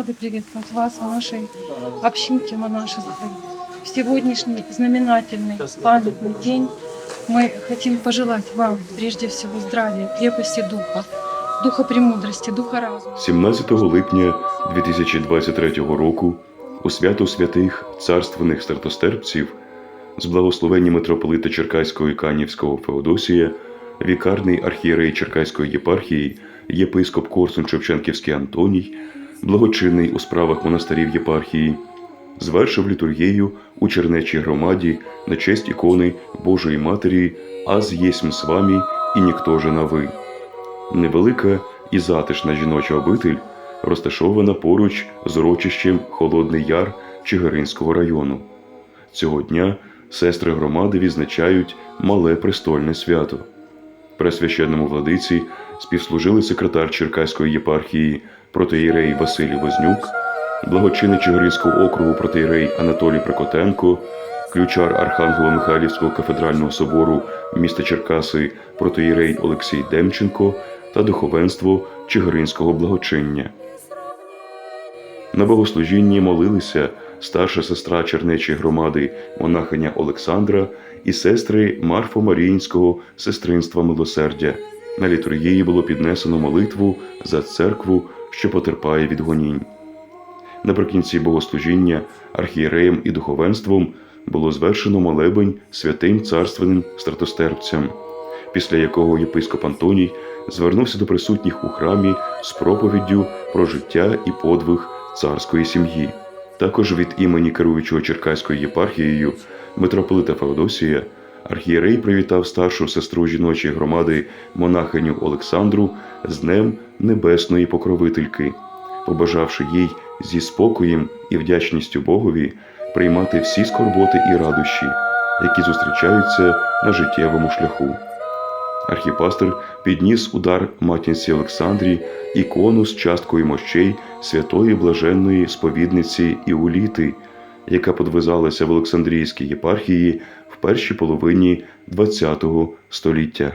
рады приветствовать вас в нашей общинке монашеской. В сегодняшний знаменательный памятный день мы хотим пожелать вам прежде всего здравия, крепости духа, духа премудрости, духа разума. 17 липня 2023 року у свято святих царственних стратостерпців з благословення митрополита Черкаського і Канівського Феодосія, вікарний архієрей Черкаської єпархії, єпископ Корсун Шевченківський Антоній, благочинний у справах монастирів єпархії, звершив літургію у Чернечій громаді на честь ікони Божої Матері «Аз єсмь з вами і ніхто же на ви». Невелика і затишна жіноча обитель розташована поруч з урочищем Холодний Яр Чигиринського району. Цього дня сестри громади відзначають мале престольне свято. Пресвященному владиці співслужили секретар Черкаської єпархії протеєрей Василій Вознюк, благочинний Чигиринського округу протеєрей Анатолій Прокотенко, ключар Архангело-Михайлівського кафедрального собору міста Черкаси протеєрей Олексій Демченко та духовенство Чигиринського благочиння. На богослужінні молилися старша сестра Чернечої громади монахиня Олександра і сестри Марфо-Маріїнського сестринства милосердя. На літургії було піднесено молитву за церкву, що потерпає від гонінь. Наприкінці богослужіння архієреєм і духовенством було звершено молебень святим царственним стратостерпцям, після якого єпископ Антоній звернувся до присутніх у храмі з проповіддю про життя і подвиг царської сім'ї. Також від імені керуючого Черкаською єпархією митрополита Феодосія архієрей привітав старшу сестру жіночої громади монахиню Олександру з Днем Небесної Покровительки, побажавши їй зі спокоєм і вдячністю Богові приймати всі скорботи і радощі, які зустрічаються на життєвому шляху. Архіпастер підніс удар матінці Олександрі ікону з часткою мощей святої блаженної сповідниці Іуліти, яка подвизалася в Олександрійській єпархії в першій половині ХХ століття.